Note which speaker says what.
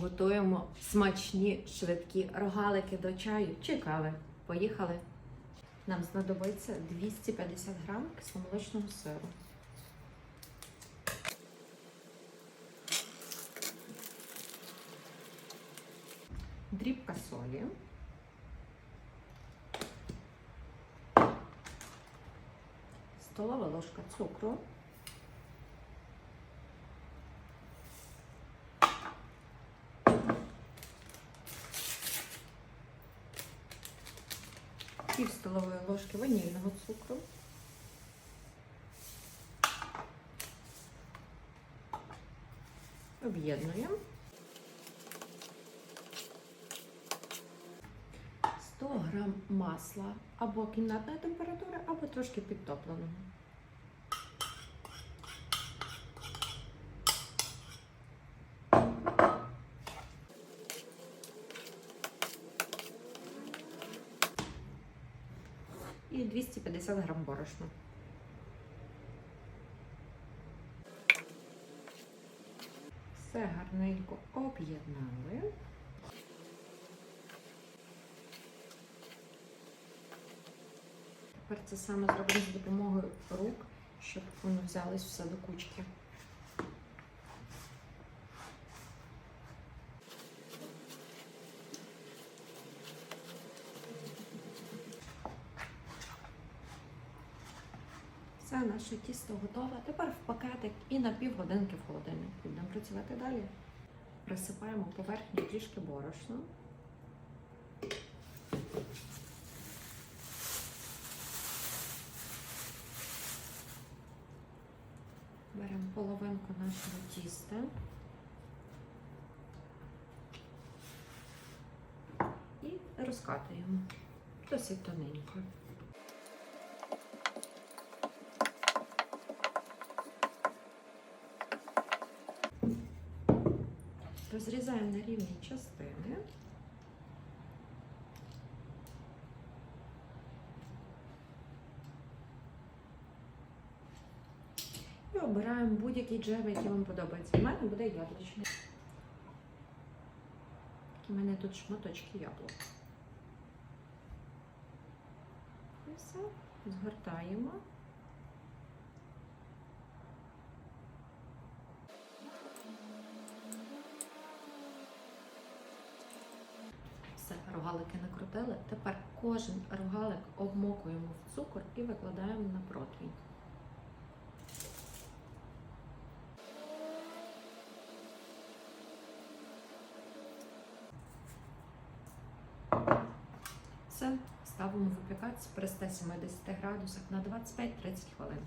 Speaker 1: Готуємо смачні швидкі рогалики до чаю чи кави. Поїхали. Нам знадобиться 250 грам кисломолочного сиру. Дрібка солі. Столова ложка цукру. Пів столової ложки ванільного цукру. Об'єднуємо. 100 грам масла або кімнатної температури, або трошки підтопленого. І 250 грам борошна. Все гарненько об'єднали. Тепер це саме зробимо за допомогою рук, щоб воно взялось все до кучки. Все, наше тісто готове. Тепер в пакетик і на півгодинки в холодильник. Будемо працювати далі. Присипаємо поверхню трішки борошна. Беремо половинку нашого тіста. І розкатуємо досить тоненько. Розрізаємо на рівні частини. І обираємо будь-який джем, який вам подобається. У мене буде яблучний. В мене тут шматочки яблук. І все, згортаємо. Все, рогалики накрутили. Тепер кожен рогалик обмокуємо в цукор і викладаємо на противень. Все, ставимо випікатися при 170 градусах на 25-30 хвилин.